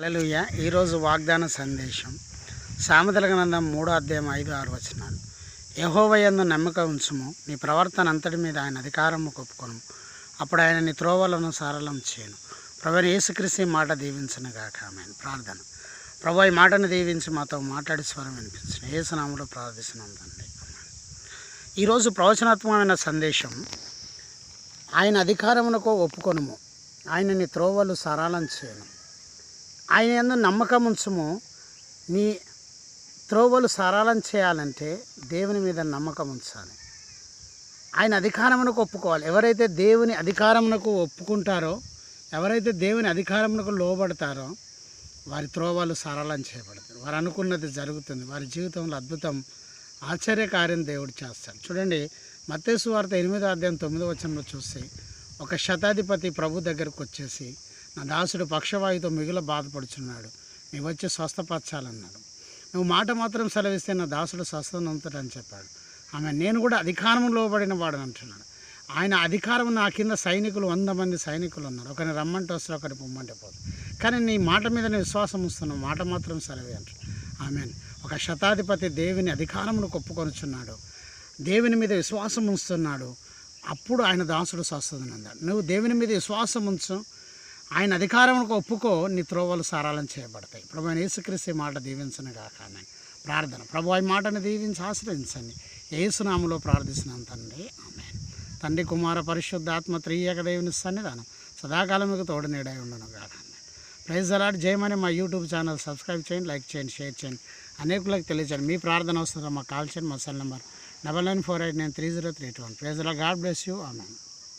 అలలుయ ఈరోజు వాగ్దాన సందేశం. సామెతల గ్రంథం మూడో అధ్యాయం ఐదు ఆరు వచనాలు. యహోవయందు నమ్మక ఉంచుము. నీ ప్రవర్తన అంతటి మీద ఆయన అధికారము కొప్పుకొను అప్పుడు ఆయన నీ త్రోవలను సరళం చేయను. ప్రభు యేసుక్రీస్తు మాట దీవించను గాక. ఆమె ప్రార్థన. ప్రభు ఈ మాటను దీవించి మాతో మాట్లాడి స్వరం వినిపించిన ఏసునాములో ప్రార్థిస్తున్నాం తండ్రి. ఈరోజు ప్రవచనాత్మకమైన సందేశం. ఆయన అధికారమునకు ఒప్పుకొనుము. ఆయన నీ త్రోవలు సరళం చేయను. ఆయన ఎందు నమ్మకం ఉంచుము. నీ త్రోవలు సరళం చేయాలంటే దేవుని మీద నమ్మకం ఉంచాలి. ఆయన అధికారమునకు ఒప్పుకోవాలి. ఎవరైతే దేవుని అధికారమునకు ఒప్పుకుంటారో ఎవరైతే దేవుని అధికారమునకు లోబడతారో వారి త్రోవలు సరళం చేయబడతారు వారు అనుకున్నది జరుగుతుంది. వారి జీవితంలో అద్భుతం ఆశ్చర్యకార్యం దేవుడు చేస్తాడు. చూడండి మత్తేసు వార్త ఎనిమిదో అధ్యాయం తొమ్మిదో వచనంలో చూస్తే ఒక శతాధిపతి ప్రభు దగ్గరకు వచ్చేసి నా దాసుడు పక్షవాయుతో మిగుల బాధపడుచున్నాడు. నీవు వచ్చి స్వస్థపరచాలన్నాడు. నువ్వు మాట మాత్రం సెలవిస్తే నా దాసుడు స్వస్థత అని చెప్పాడు. ఆమె నేను కూడా అధికారం లోబడిన వాడని అంటున్నాడు ఆయన అధికారం నా కింద సైనికులు వంద మంది సైనికులు ఉన్నారు. ఒకరిని రమ్మంటే వస్తారు ఒకరిని పొమ్మంటే పోదు. కానీ నీ మాట మీద నీ విశ్వాసం వస్తున్నావు మాట మాత్రం సెలవే అంటాడు ఆమె ఒక శతాధిపతి దేవుని అధికారమును కొప్పుకొనుచున్నాడు. దేవుని మీద విశ్వాసం ఉంచుతున్నాడు. అప్పుడు ఆయన దాసుడు స్వస్థతను అన్నాడు నువ్వు దేవుని మీద విశ్వాసం ఉంచు ఆయన అధికారములకు ఒప్పుకో నీ త్రోవలు సారాలం చేయబడతాయి. ప్రభు ఆయన యేసుక్రీస్తు మాట దీవించను కాక ప్రార్థన. ప్రభు ఈ మాటను దీవించి ఆశ్రయించండి. ఏసునామలో ప్రార్థిస్తున్నాను తండ్రి. ఆమె తండ్రి కుమార పరిశుద్ధాత్మ త్రియేక దేవుని సన్నిధానం సదాకాలం మీకు తోడు నీడై ఉండను కాక ప్రైజ్ అలాట్ జయమని మా యూట్యూబ్ ఛానల్ సబ్స్క్రైబ్ చేయండి లైక్ చేయండి షేర్ చేయండి. అనేకులకు తెలియచేయండి మీ ప్రార్థన వస్తుందో మాకు కాల్ చేయండి మా cell number double nine four eight nine three zero three two one. Praise అలా గాడ్ బ్లెస్ యూ. ఆమె